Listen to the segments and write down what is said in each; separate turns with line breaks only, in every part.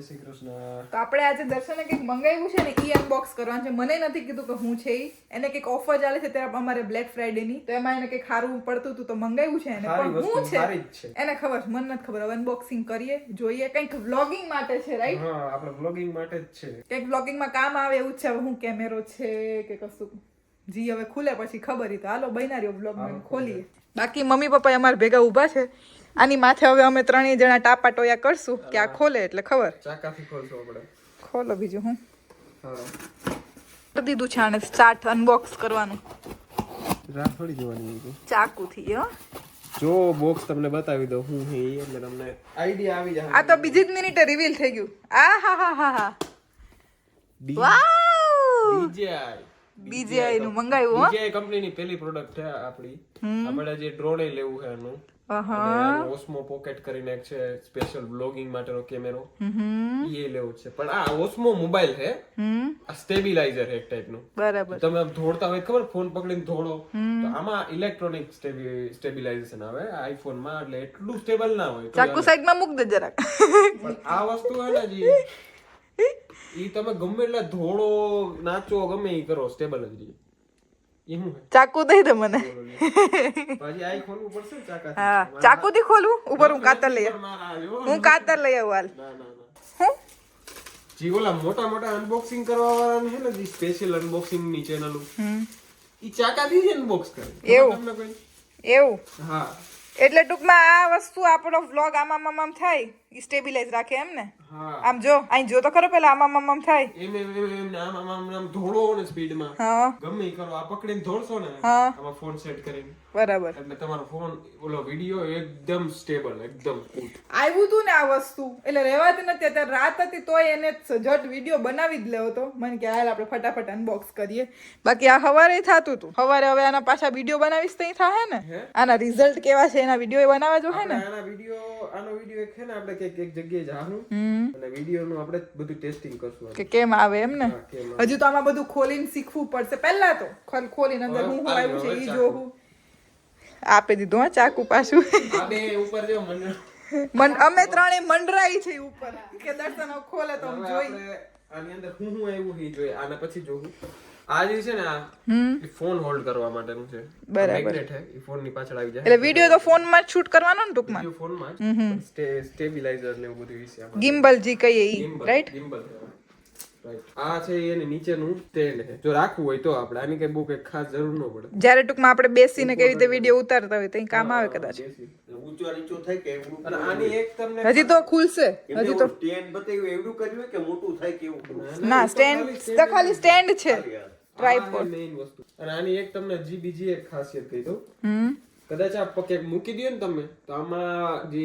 જય શ્રી કૃષ્ણ.
તો આપણે આજે દર્શને કંઈક મંગાવ્યું છે ને ઈ અનબોક્સ કરવાનું છે. મને નથી કીધું કે હું છે એને કંઈક ઓફર ચાલે છે ત્યારે અમારે બ્લેક ફ્રાઈડે ની તો એમાં એને કંઈક સારું પડતું હતું તો મંગાવ્યું છે એને. પણ હું છે એને ખબર મને નથી ખબર. હવે અનબોક્સિંગ કરીએ જોઈએ. કંઈક વ્લોગિંગ માટે છે રાઈટ
હા આપણે વ્લોગિંગ માટે જ છે.
કંઈક વ્લોગિંગમાં કામ આવે એવું જ છે. હવે હું કેમેરો છે કે કશું? જી હવે ખુલે પછી ખબર હતી તો. હાલો બન્યા રહ્યો વ્લોગ ખોલીએ. બાકી મમ્મી પપ્પા અમારે ભેગા ઊભા છે. આની માથે હવે અમે ત્રણેય જણા ટાપા ટોયા કરશું કે આ ખોલે એટલે ખબર?
ચાકાથી ખોલશું આપણે.
ખોલો બીજું હું? કરી દીધું છે આને સ્ટાર્ટ અનબોક્સ કરવાનું.
રાહ જોવાની
ચાકુથી હો.
જો બોક્સ તમને બતાવી દઉં હું હે એટલે તમને આઈડિયા આવી જાય.
આ તો બીજી જ મિનિટે રિવીલ થઈ ગયું. આ હા હા હા હા. વાવ!
DJI
DJI નું મંગાવ્યું હો.
DJI કંપનીની પહેલી પ્રોડક્ટ છે આપણી. આપણે જે ડ્રોન લેવું છે એનું. ઓસ્મો પોકેટ કરીને એક છે સ્પેશિયલ બ્લોગિંગ માટેનો કેમેરો. એ લેવો છે. પણ આ ઓસ્મો મોબાઈલ છે. આ સ્ટેબિલાઇઝર એક ટાઈપનું
બરાબર.
તમે આમ દોડતા હોય ખબર ફોન પકડીને ધોળો? તો આમાં ઇલેક્ટ્રોનિક સ્ટેબિલાઇઝેશન આવે. આઈફોનમાં એટલે એટલું સ્ટેબલ ના હોય.
ચાકુ સાઈડમાં મૂક દે જરાક.
પણ આ વસ્તુ હે ને જી ઈ તમે ગમે એટલા ધોળો નાચો ગમે ઈ કરો સ્ટેબલ જ રહે
ચાકુ દઈ દે મને. હા ચાકુથી ખોલું? ઉપર હું કાતર લઈ. હું કાતર લઈ આવું હાલ.
જી ઓલા મોટા મોટા અનબોક્સિંગ કરવા વાળા છે ને જે સ્પેશિયલ અનબોક્સિંગની ચેનલ ઈ ચાકા ચાકાથી જ અનબોક્સ કરે.
એવું? એવું.
હા.
એટલે ટૂંકમાં આ વસ્તુ આપણો વ્લોગ આમામ આમ આમ થાય. સ્ટેબિલાઇઝ રાખે એમ ને આમ જો અહીં જો તો ખરો પેલા આમ આમ આમ થાય.
એમ એમ એમ એમ આમ આમ આમ આમ ધોળો ને સ્પીડમાં.
હા.
ગમે ઈ કરો આ પકડીને ધોળશો ને
હા.
આમાં ફોન સેટ કરીને.
બરાબર.
એટલે તમારો ફોન ઓલો વિડિયો એકદમ સ્ટેબલ એકદમ
આવ્યું તું ને આ વસ્તુ. એટલે રહેવા જ નથી અત્યારે રાત હતી તોય એને જટ વીડિયો બનાવી જ લેવો તો. મને કે હાલ આપણે ફટાફટ અનબોક્સ કરીએ. બાકી આ હવારે થતું હતું હવારે હવે આના પાછા વીડિયો બનાવીશ તો થાય ને? આના રિઝલ્ટ કેવા છે એના વીડિયો બનાવવા જો હે ને?
આના વિડિયો આનો વિડિયો એક છે ને આપણે કંઈક એક જગ્યાએ જાહનું અને વિડિયો નું આપણે બધું ટેસ્ટિંગ કરશું
કે કેમ આવે એમ ને? હજુ તો આમાં બધું ખોલીને શીખવું પડશે. પહેલા તો ખોલ ખોલીને અંદર હું હું આવ્યું છે એ જોવું આપી દીધું હા ચાકુ પાછું.
ઉપર જો મને
મન અમે ત્રણે મંડરાઈ છે ઉપર. કે દર્શન ખોલે તો જોઈ.
આની અંદર હું હું આવ્યું હી જોઈએ આના પછી જોવું આ જે છે ને આ ફોન હોલ્ડ કરવા માટેનું છે.
બરાબર.
મેગ્નેટ છે એ ફોનની પાછળ આવી જાય.
એટલે વિડિયો તો ફોનમાં શૂટ કરવાનો ને ટૂંકમાં?
વિડિયો ફોનમાં જ. સ્ટેબિલાઇઝર ને એવું બધું વિશે
ગિમ્બલ જી કહીએ ઈ રાઈટ
ગિમ્બલ. આ છે એને નીચેનું સ્ટેન્ડ છે જો રાખવું હોય તો આપણે આની કઈ બહુ કઈ ખાસ જરૂર ન પડે.
જ્યારે ટૂંકમાં આપણે બેસીને કેવી રીતે વીડિયો ઉતારતા હોય તો કામ આવે કદાચ.
ઊંચો નીચો થાય કે
અને આની એક તમને
હજી તો ખુલશે. હજી તો
સ્ટેન્ડ બતાવ્યું એવું કર્યું કે મોટું થાય કેવું કરવું
ના સ્ટેન્ડ તો ખાલી સ્ટેન્ડ છે.
ટ્રાયપોડ મેઇન વસ્તુ. અને આની એક તમને જી બીજી એક ખાસિયત કહી દઉં.
હમ.
કદાચ આ પકેટ મૂકી દો ને તમે તો આમાં જે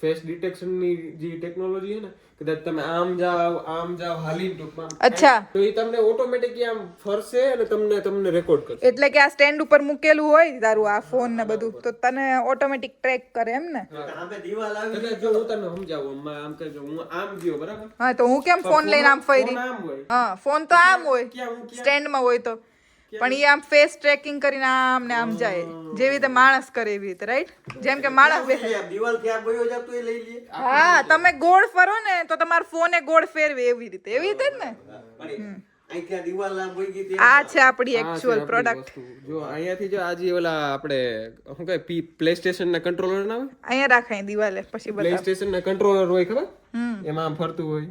ફેસ ડિટેક્શનની જે ટેકનોલોજી છે ને કદાચ તમે આમ જાઓ આમ જાઓ હાલી ટૂંકમાં
અચ્છા.
તો એ તમને ઓટોમેટિક આમ ફરશે અને તમને તમને રેકોર્ડ કરશે.
એટલે કે આ સ્ટેન્ડ ઉપર મૂકેલું હોય તારું આ ફોન ને બધું તો તને ઓટોમેટિક ટ્રેક કરે એમ ને?
સામે દિવાલ આવી
જો હું તને સમજાવું આમાં આમ કરજો હું આમ ગયો બરાબર?
હા તો હું કેમ ફોન લઈને આમ ફરી?
આમ હોય.
હા ફોન તો આમ હોય સ્ટેન્ડમાં હોય તો. પણ એ આમ ફેસ ટ્રેકિંગ કરીને આમ ને આમ જાય. જેવી રીતે માણસ કરે એવી રીતે રાઈટ જેમ કે માણસ બેસે.
દિવાલ ક્યાં ગયો જતો એ લઈ લઈએ.
હા તમે ગોળ ફરો ને તો તમારો ફોને ગોળ ફેરવે એવી રીતે. એવી રીતે જ ને? આ છે આપણી એકચ્યુઅલ પ્રોડક્ટ
જો અહીંયાથી જો આજે ઓલા આપણે શું કહે પ્લે સ્ટેશન ના કંટ્રોલર ના હોય?
અહીંયા રાખાય દિવાલે પછી
પ્લે સ્ટેશન ના કંટ્રોલર હોય ખબર? એમાં ફરતું હોય.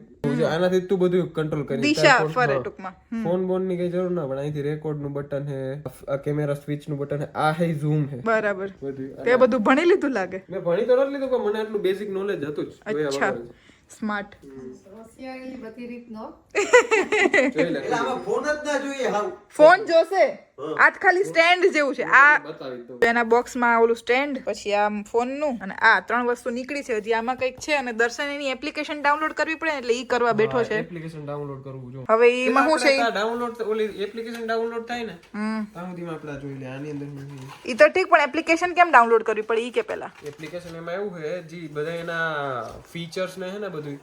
આનાથી તું બધું કંટ્રોલ કરી.
દિશા ફરે ટૂંકમાં.
ફોન બોનની કઈ જરૂર ના પણ અહીંથી રેકોર્ડનું બટન હે આ કેમેરા સ્વિચનું બટન હે આ હે ઝૂમ હે
બરાબર.
બધું.
તે બધું ભણી લીધું લાગે?
મેં ભણી તો નથી લીધું પણ મને આટલું બેઝિક નોલેજ હતું જ.
અચ્છા. સ્માર્ટ.
બધી રીતનો.
ફોન જ ના જોઈએ
ફોન જોશે. આ ખાલી સ્ટેન્ડ જેવું છે. આ
બતાવી
એના બોક્સમાં ઓલું સ્ટેન્ડ પછી આમ ફોનનું અને આ ત્રણ વસ્તુ નીકળી છે. હજી આમાં કંઈક છે અને દર્શન એની એપ્લિકેશન ડાઉનલોડ કરવી પડે એટલે ઈ કરવા બેઠો છે.
એપ્લિકેશન ડાઉનલોડ કરવું જો.
હવે એમાં શું છે?
ડાઉનલોડ ઓલી એપ્લિકેશન ડાઉનલોડ થાય ને
હમ.
ત્યાં સુધીમાં આપણે આ જોઈ લે આની અંદર
ઈ તો ઠીક પણ એપ્લિકેશન કેમ ડાઉનલોડ કરવી પડે? ઈ કે પેલા.
એપ્લિકેશન એમાં એવું છે જી બધા એના ફીચર્સ ને હે ને બધું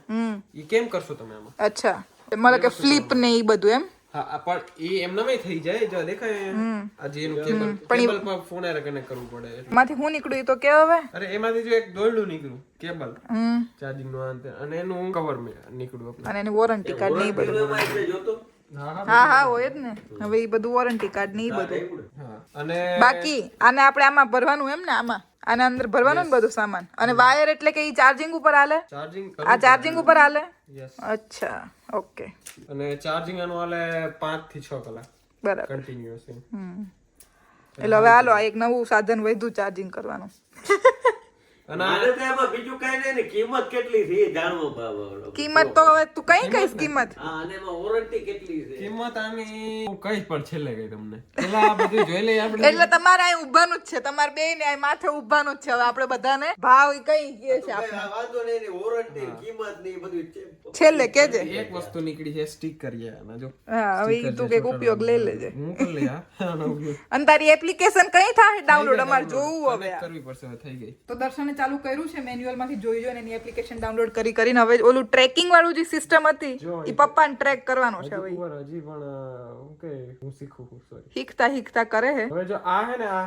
એ કેમ કરશો તમે આમાં?
અચ્છા. મતલબ કે ફ્લિપ ને એ બધું એમ?
હા પણ એ એમનામાં થઈ જાય જો દેખાય. આજે એનું કેબલ
પણ
કેબલ પર ફોન આરે કનેક્ટ કરવું પડે.
માંથી હું નીકળ્યું એ તો કે હવે?
અરે એમાંથી જો એક દોરડું નીકળ્યું કેબલ ચાર્જિંગ નો અને એનું કવર નીકળ્યું આપણે.
અને એની વોરંટી કાર્ડ નહીં બધું.
જોતો.
હા હા
હોય જ ને. હવે એ બધું વોરંટી કાર્ડ ને એ બધું.
અને
બાકી આને આપણે આમાં ભરવાનું એમ ને આમાં? આના અંદર ભરવાનું ને બધું સામાન. અને વાયર એટલે કે એ ચાર્જિંગ ઉપર હાલે?
ચાર્જિંગ
આ ચાર્જિંગ ઉપર હાલે? અચ્છા ઓકે
અને ચાર્જિંગ આનું હાલે 5 થી 6 કલાક.
બરાબર.
કન્ટિન્યુઅસ
એટલે હવે હાલો આ એક નવું સાધન વધ્યું ચાર્જિંગ કરવાનું.
બીજું કઈ નહીં ને કિંમત કેટલી છે જાણવો
કિંમત તો હવે તું કઈ કઈશ કિંમત?
અને વોરંટી કેટલી છે?
કિંમત આની હું કહીશ પણ છેલ્લે કઈ તમને. પેલા બધું જોઈ લઈએ આપણે.
એટલે તમારે અહીં ઉભાનું જ છે. તમારે બે ને માથે ઉભાનું જ છે. હવે આપણે બધાને ભાવ કઈ કહે છે આપણે?
વાંધો નહીં એની વોરંટી કિંમત ને બધું
છેલ્લે કેજે.
એક વસ્તુ નીકળી છે સ્ટીકર યાર જો.
હા હવે તું કંઈક ઉપયોગ લઈ લેજે.
હું કરી લઈ આનો ઉપયોગ
અને તારી એપ્લિકેશન કઈ થાય? ડાઉનલોડ અમારે જોવું હવે.
કરવી પડશે થઈ ગઈ.
તો દર્શને ચાલુ કર્યું છે મેન્યુઅલમાંથી જોઈ જોઈને એની એપ્લિકેશન ડાઉનલોડ કરી કરીને હવે ઓલું ટ્રેકિંગ વાળું જે સિસ્ટમ હતી
જો,
એ પપ્પાને ટ્રેક કરવાનો છે હવે
હજી પણ ઓકે હું શીખું સોરી
હીખતા હીખતા કરે હે.
હવે જો આ હે ને આ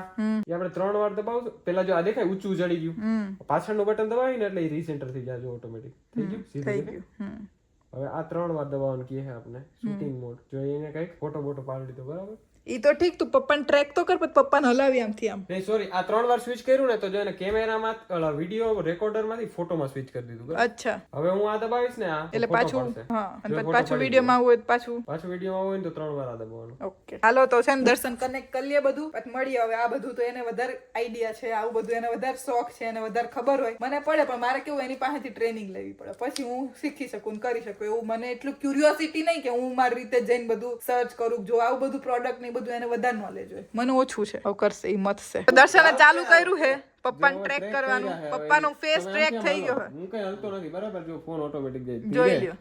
એ આપણે ત્રણ વાર દબાવશું. પેલા જો આ દેખાય ઊંચું ચડી ગયું. પાછળનું બટન દબાવીને એટલે એ રીસેન્ટર થઈ જાય ઓટોમેટિક થઈ ગયું?
થઈ ગયું.
હવે આ ત્રણ વાર દબાવવાનું કહે છે આપણે શૂટિંગ મોડ જો એને કંઈક ફોટો બોટો પાડી દીધો બરાબર?
ઈ તો ઠીક તું પપ્પાને ટ્રેક તો કર પછી પપ્પાને હલાવી આમથી આમ.
નહીં સોરી આ ત્રણ વાર સ્વિચ કર્યું ને તો જો એને કેમેરામાં વીડિયો રેકોર્ડરમાંથી ફોટોમાં સ્વિચ કરી દીધું
અચ્છા.
હવે હું આ દબાવીશ ને આ
એટલે પાછું હા અને પછી વિડીયોમાં આવું હોય તો પાછું.
પાછું વિડીયોમાં હોય તો ત્રણ વાર આ દબાવવાનું.
ઓકે. હાલો તો છે ને દર્શન કનેક્ટ કરી લે બધું. પછી મળીએ હવે આ બધું તો એને વધારે આઈડિયા છે આવું બધું એને વધારે શોખ છે એને વધારે ખબર હોય. મને પડે પણ મારે કેવું એની પાસેથી ટ્રેનિંગ લેવી પડે. પછી હું શીખી શકું ને કરી શકું. એવું મને એટલું ક્યુરિયોસિટી નહીં કે હું મારી રીતે જઈને બધું સર્ચ કરું જો આવું બધું પ્રોડક્ટ ને એ બધું એને વધારે નોલેજ હોય. મને ઓછું છે. હવે કરશે એ મથશે દર્શને ચાલુ કર્યું છે પપ્પાને ટ્રેક કરવાનું. પપ્પાનો ફેસ ટ્રેક થઈ ગયો
હું. કઈ હલતો નથી બરાબર? જો ફોન ઓટોમેટિક જાય
જોઈ લ્યો.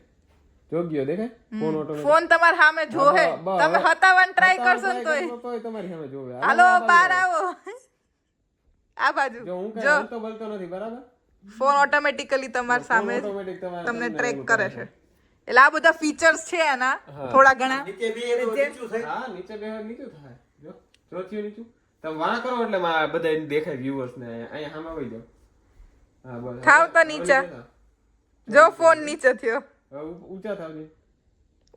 જો ગયો દેખાય ફોન ઓટોમેટિક
ફોન તમાર સામે જોહે. તમે હતાવાન ટ્રાય કરશો ને તોય.
તોય તમારી સામે જોવે.
હાલો બહાર આવો. આ બાજુ.
જો હું કઈ હલતો બલતો નથી બરાબર?
ફોન ઓટોમેટિકલી તમારી સામે તમને ટ્રેક કરે છે. એટલે આ બધા ફીચર્સ છે એના થોડા ઘણા.
નીચે બી એનું નીચું? થાય.
હા નીચે બે નીચું થાય. જો જો થયું નીચું. તમે વાં કરો એટલે માં બધા એને દેખાય વ્યુઅર્સ ને અહીંયા. સામે આવી જાવ હા બસ.
થાવ તો નીચે. જો ફોન નીચે થયો.
ઊંચા થાવજે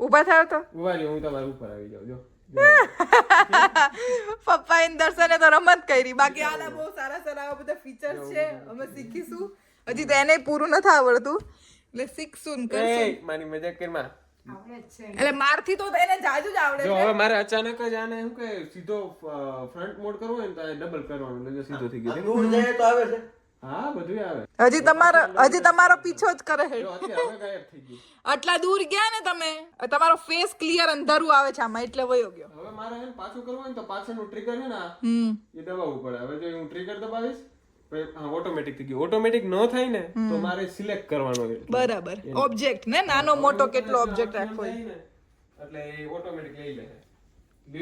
ઊભા થાવ તો.
ઊભા રહ્યો હું તમારા ઉપર આવી જાવ જો.
પપ્પા એને દર્શને તો રમત કરી. બાકી આના બહુ સારા સારા બધા ફીચર્સ છે. અમે શીખીશું. હજી તો એને પૂરું નથી આવડતું. એટલે શીખશું કરશું
મારી મજાક કરી માં.
આવડે જ છે.
એટલે મારથી તો એને જાજુ જ આવડે
જો હવે મારે અચાનક જ આને શું કે સીધો ફ્રન્ટ મોડ કરવો હોય ને તો ડબલ કરવાનું એટલે સીધો થઈ ગયો
દૂર જાય તો આવે છે.
હા બધું આવે.
હજી તમારો હજી તમારો પીછો જ કરે છે. આટલા દૂર ગયા ને તમે તમારો ફેસ ક્લિયર અંધારું આવે છે આમાં એટલે વયો ગયો.
હવે મારે પાછું કરવું હોય ને તો પાછળનું ટ્રિગર છે ને એ દબાવવું પડે. હવે જો હું ટ્રિગર દબાવીશ ઓટોમેટિક થઈ ગયું. ઓટોમેટિક ન થાય ને તો મારે સિલેક્ટ કરવાનો
બરાબર. ઓબ્જેક્ટ ને નાનો મોટો કેટલો ઓબ્જેક્ટ રાખવો
એટલે એ ઓટોમેટિક લઈ લે.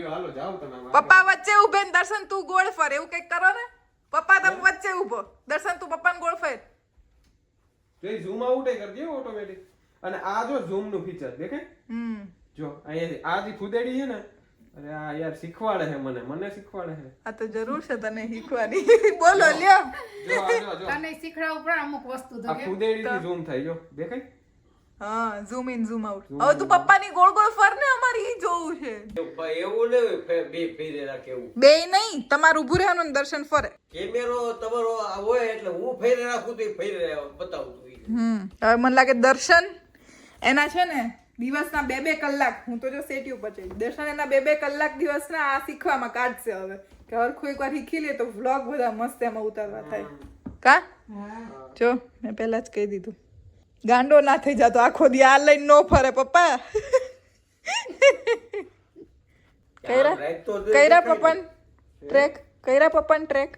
હાલો જાઓ તમે
પપ્પા વચ્ચે ઉભે ને દર્શન તું ગોળ ફર. એવું કંઈક કરો ને? પપ્પા તમે વચ્ચે ઊભો દર્શન તું પપ્પાને ગોળ ફેર.
એ ઝૂમ આઉટ કરી દે ઓટોમેટિક અને આ જો ઝૂમનું ફીચર દેખાય?
હમ.
જો અહીંયાથી આ જે ફુદેડી છે ને અરે આ યાર શીખવાડે છે મને મને શીખવાડે છે.
આ તો જરૂર છે તને શીખવાની. બોલો લ્યો.
જો આ જો જો.
તને શીખડાવવું પણ અમુક વસ્તુ તો
થી ઝૂમ થાય જો. દેખાય?
હા ઝૂમ ઇન ઝૂમ આઉટ હવે તું પપ્પાની ગોળ ગોળ ફર ને અમારે ઈ જોવું છે.
એવું એવું નહીં હોય ફે- બે ફેરે રાખે એવું.
બે નહીં તમારું ઊભું રહેવાનું ને દર્શન ફરે.
કેમેરો તમારો હોય એટલે હું ફેરે રાખું તો ફેરે બતાવું
હમ હવે મને લાગે દર્શન એના છે ને દિવસના બે બે કલાક હું તો જો સેટી ઉપર જઈ દર્શન એના બે બે કલાક દિવસના આ શીખવામાં કાઢશે હવે. કે હરખું એકવાર શીખી લે તો વ્લોગ બધા મસ્ત એમાં ઉતારવા થાય. કા? જો મેં પહેલા જ કહી દીધું. ગાંડો ના થઈ જાતો. આખો દી આ લઈને નો ફરે પપ્પા.
કૈરા?
પપ્પન ટ્રેક કૈરા પપ્પન ટ્રેક.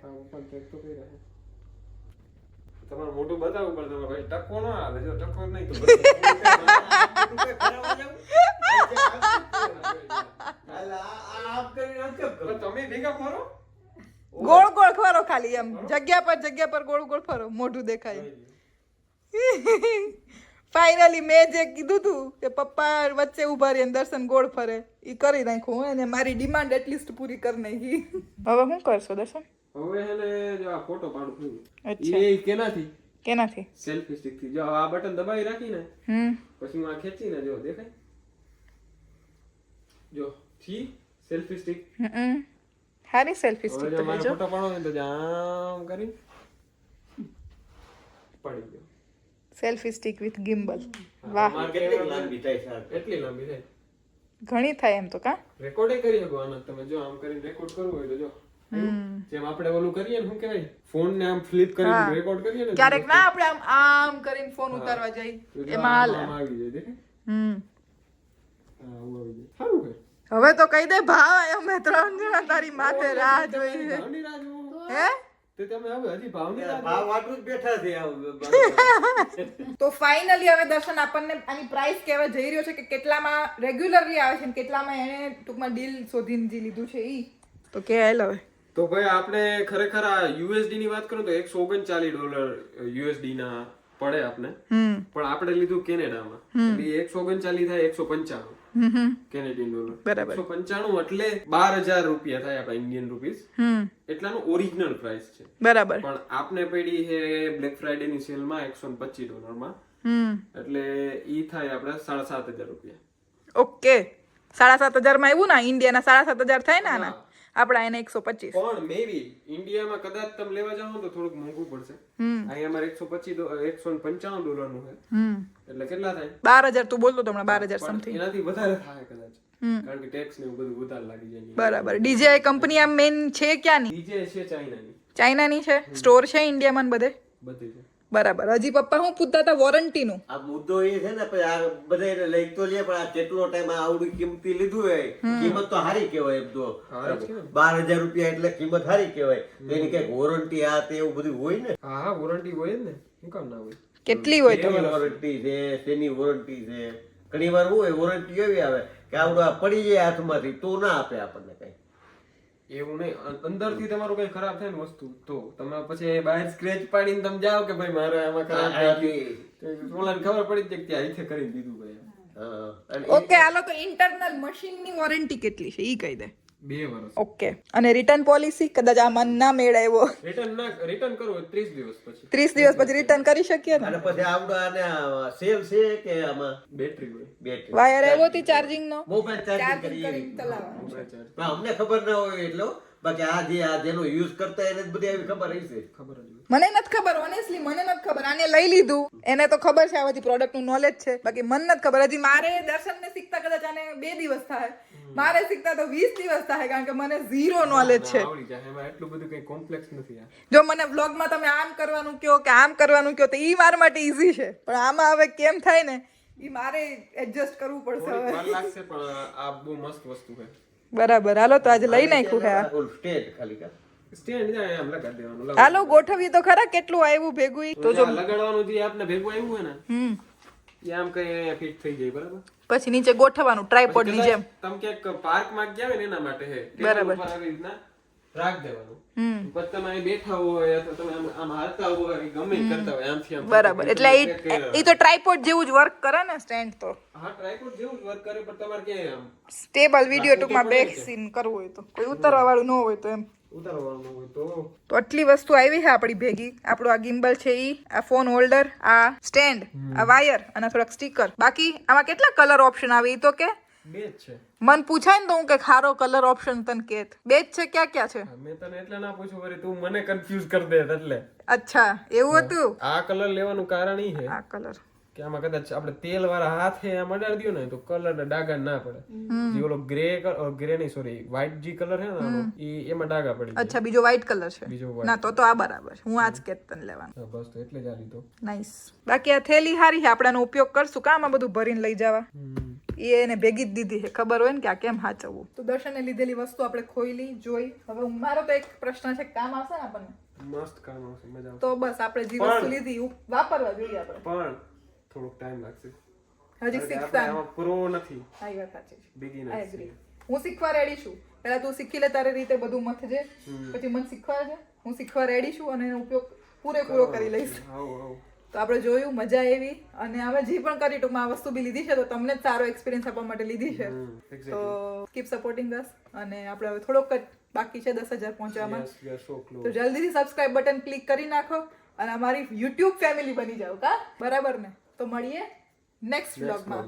તમારું મોઢું બતાવવું પડે તમારે ટકો ના આવે. જો ટકો નહીં તો
ગોળ ગોળ ફરો ખાલી એમ જગ્યા પર જગ્યા પર ગોળ ગોળ ફરો મોઢું દેખાય ફાઇનલી મેં જે કીધું તું કે પપ્પા વચ્ચે ઊભા રહીને દર્શન ગોળ ફરે એ કરી નાખ્યું અને મારી ડિમાન્ડ એટલીસ્ટ પૂરી કરી નાખી હવે શું કરશો દર્શન
હવે એને જો આ ફોટો પાડું છું એ કેનાથી
કેનાથી?
સેલ્ફી સ્ટિકથી. જો આ બટન દબાવી રાખીને
હમ.
પછી હું આ ખેંચીને જો દેખાય? જો થી સેલ્ફી સ્ટિક
હમ. હારી સેલ્ફી સ્ટિક તો જો
ફોટો પાડો ને તો જામ આમ કરી પડી ગયો.
સેલ્ફી સ્ટિક વિથ ગિમ્બલ વાહ.
કેટલી લાંબી થાય સર કેટલી
એટલી લાંબી થાય.
ઘણી થાય એમ તો કા?
રેકોર્ડે કરી શકો આના તમે. જો આમ કરીને રેકોર્ડ કરવું હોય તો જો. જેમ આપણે ઓલું કરીએ ને શું કહેવાય? ફોન ને આમ ફ્લિપ કરીને રેકોર્ડ કરીએ ને
ક્યારેક ના આપણે આમ આમ કરીને ફોન ઉતારવા
તો
એમાં હાલ.
આવી જાય
હમ.
આવું આવી જાય. સારું કે?
હવે તો કહી દે ભાવ અમે ત્રણ જણા તારી માથે રાહ જોઈ છે. હે?
તો તમે હવે હજી ભાવની રાહ
ભાવ આટલું બેઠા છે
તો ફાઇનલી હવે દર્શન આપણને આની પ્રાઇસ કહેવા જઈ રહ્યો છે કે કેટલામાં રેગ્યુલરલી આવે છે કેટલામાં એને ટૂંકમાં ડીલ શોધીને જે લીધું છે ઈ. તો કે હાલ હવે.
તો ભાઈ આપણે ખરેખર આ યુએસડી ની વાત કરું તો એકસો ઓગણચાલીસ ડોલર યુએસડી ના પડે આપણે પણ આપણે લીધું કેનેડામાં. એકસો ઓગણચાલીસ થાય એકસો પંચાણું. Canadian dollar.
બરાબર.
એકસો પંચાણું એટલે બાર હજાર રૂપિયા થાય આપણા ઇન્ડિયન રૂપીસ એટલાનો ઓરિજિનલ પ્રાઇસ છે.
બરાબર.
પણ આપને પડી છે બ્લેક ફ્રાઈડે ની સેલમાં એકસો પચીસ ડોલરમાં. એટલે ઈ થાય આપણા સાડા સાત હજાર રૂપિયા.
ઓકે. સાડા સાત હજારમાં આવ્યું ને ઇન્ડિયાના સાડા સાત હજાર થાય ને આના? આપણા એને એકસો પચીસ.
પણ મેબી ઇન્ડિયામાં કદાચ તમે લેવા જાઓ તો થોડુંક મોંઘું પડશે.
હમ.
અહીંયા અમારે એકસો પચીસ એકસો પંચાણું ડોલરનું છે એટલે કેટલા થાય?
બાર હજાર તું બોલતો હમણાં બાર હજાર સમથિંગ
એનાથી વધારે થાય કદાચ. કારણ કે ટેક્સ ને એવું બધું વધારે લાગી જાય.
બરાબર. ડીજે કંપની આમ મેન છે ક્યાંની?
ડીજે છે ચાઇનાની.
ચાઇનાની છે? સ્ટોર છે ઇન્ડિયામાં બધે?
બધી છે.
બરાબર. હજી પપ્પા હું પૂછતા હતા વોરંટીનું.
આ મુદ્દો એ છે ને પછી આ બધા એને લઈ તો લે પણ આ કેટલો ટાઈમ આ આવડી કિંમતી લીધું હોય કિંમત તો હારી કહેવાય એમ તો.
હારી.
બાર હજાર રૂપિયા એટલે કિંમત સારી કહેવાય. એની કંઈક વોરંટી આ તે એવું બધું હોય ને?
હા હા વોરંટી હોય ને. શું કામ ના હોય?
કેટલી હોય
તમે વોરંટી છે? તેની વોરંટી છે? ઘણી વાર હોય વોરંટી એવી આવે કે આવડું આ પડી જાય હાથમાંથી તો ના આપે આપણને.
એવું નહીં. અંદરથી તમારું કઈ ખરાબ થાય ને વસ્તુ તો તમે પછી બહાર સ્ક્રેચ પાડીને તમે જાઓ કે ભાઈ મારે આમાં ખરાબ થઈ ગયું તો ઓલાને ખબર પડી જ કે ત્યાં અહીંથી કરી દીધું ભાઈ
ઓકે આ તો ઇન્ટરનલ મશીનની વોરંટી કેટલી છે? ઈ કહી દે.
બે વર્ષ
ઓકે. અને રિટર્ન પોલિસી કદાચ આ મન ના મેળાવ્યો.
રિટર્ન ના રિટર્ન કરવું હોય ત્રીસ દિવસ પછી.
ત્રીસ દિવસ પછી રિટર્ન કરી શકીએ ને?
અને પછી આવડો આને સેલ છે કે આમાં?
બેટરી હોય.
બેટરી
વાયર આવ્યો તી ચાર્જિંગ નો?
મોબાઈલ ચાર્જિંગ કરી પણ અમને ખબર ના હોય એટલો. બાકી આ જે આ જેનો યુઝ કરતા એને બધી આવી ખબર હશે.
ખબર
મને નથી ખબર ઓનેસ્ટલી મને નથી ખબર. આને લઈ લીધું. એને તો ખબર છે આ બધી પ્રોડક્ટનું નોલેજ છે. બાકી મને નથી ખબર. હજી મારે દર્શન ને શીખતા કદાચ આને બે દિવસ થાય. મારે શીખતા તો વીસ દિવસ થાય કારણ કે મને ઝીરો નોલેજ છે.
આવડી જાય. એમાં એટલું બધું કઈ કોમ્પ્લેક્સ નથી
જો મને વ્લોગમાં તમે આમ કરવાનું કહો કે આમ કરવાનું કહો તો ઈ મારા માટે ઈઝી છે. પણ આમાં હવે કેમ થાય ને ઈ મારે એડજસ્ટ કરવું પડશે હવે.
લાગશે પણ આ બહુ મસ્ત વસ્તુ છે.
બરાબર. હાલો તો આજે લઈ નાખ્યું છે આ.
ઓલું સ્ટેટ ખાલી કા?
સ્ટેન્ડ જાય આમ લગાડી દેવાનું લગાડી
હાલો ગોઠવીએ તો ખરા કેટલું આવ્યું ભેગું?
તો જો લગાડવાનું જે આપને ભેગું આવ્યું હોય ને
હમ.
આમ કઈ અહીંયા ફિટ થઈ જાય બરાબર?
પછી નીચે ગોઠવવાનું ટ્રાયપોડની જેમ.
તમે ક્યાંક પાર્કમાં ગયા હોય ને એના માટે હે
બરાબર.
આવી રીતના રાખ દેવાનું.
હમ.
તમે બેઠા હોય અથવા તમે આમ આમ હાલતા હોય ગમે કરતા હોય આમથી આમ
બરાબર. એટલે એ તો ટ્રાયપોડ જેવું જ વર્ક કરે ને સ્ટેન્ડ તો.
હા ટ્રાયપોડ જેવું જ વર્ક કરે પણ તમારે ક્યાંય આમ
સ્ટેબલ વીડિયો ટૂંકમાં બેક સીન કરવું હોય તો. કોઈ ઉતારવા વાળું ન હોય તો એમ.
તો.
આટલી વસ્તુ આવી છે આપણી ભેગી. આપણું આ ગિમ્બલ છે ઈ આ ફોન હોલ્ડર આ સ્ટેન્ડ આ વાયર અને થોડાક સ્ટીકર બાકી આમાં કેટલા કલર ઓપ્શન આવે એ તો કે?
બે જ છે.
મન પૂછાય ને તો હું કે ખારો કલર ઓપ્શન તને કેત બે જ છે ક્યાં ક્યાં છે?
મેં તને એટલે ના પૂછ્યું વરી તું મને કન્ફ્યુઝ કરી દે એટલે.
અચ્છા એવું હતું?
આ કલર લેવાનું કારણ ઈ છે
આ કલર
કે આમાં કદાચ આપણે તેલ વાળા હાથે આમ અડાડી દઈએ ને તો કલર ડાઘા ના પડે. જે ઓલો ગ્રે ગ્રે નહીં સોરી વ્હાઈટ જે કલર છે ને એ એમાં ડાઘા પડી
અચ્છા બીજો વ્હાઈટ કલર છે.
બીજો
ના તો તો આ બરાબર છે. હું આજ કેત તને લેવાનું.
બસ તો એટલે જ આ લીધો.
નાઈસ બાકી આ થેલી હારી છે. આપણાનો ઉપયોગ કરશું. કામ આ બધું ભરીને લઈ જવા? એ એને ભેગી જ દીધી છે. ખબર હોય ને કે આ કેમ સાચવવું તો દર્શને લીધેલી વસ્તુ આપણે ખોઈલી જોઈ. હવે મારો તો એક પ્રશ્ન છે કામ આવશે ને આપણને?
મસ્ત કામ આવશે મજા આવશે.
તો બસ આપણે જે વસ્તુ લીધી વાપરવા જોઈએ આપણે.
પણ થોડોક ટાઈમ લાગશે.
હજી શીખતા
પ્રો નથી.
હા વાત સાચી છે.
Beginner
agree. હું શીખવા રેડી છું. પહેલા તું શીખી લે તારી રીતે બધું મથજે પછી મને શીખવાડજે હું શીખવા રેડી છું અને એનો ઉપયોગ પૂરેપૂરો કરી લઈશ.
આવો આવો
તો આપણે જોયું મજા એવી અને હવે જે પણ કરી ટૂંકમાં આ વસ્તુ બી લીધી છે તો તમને જ સારો એક્સપિરિયન્સ આપવા માટે લીધી છે. તો કીપ સપોર્ટિંગ દસ અને આપણે હવે થોડોક જ બાકી છે દસ હજાર પહોંચવામાં. તો જલ્દીથી સબસ્ક્રાઇબ બટન ક્લિક કરી નાખો અને અમારી યુટ્યુબ ફેમિલી બની જાઓ કા? બરાબર ને? તો મળીએ નેક્સ્ટ વ્લોગમાં.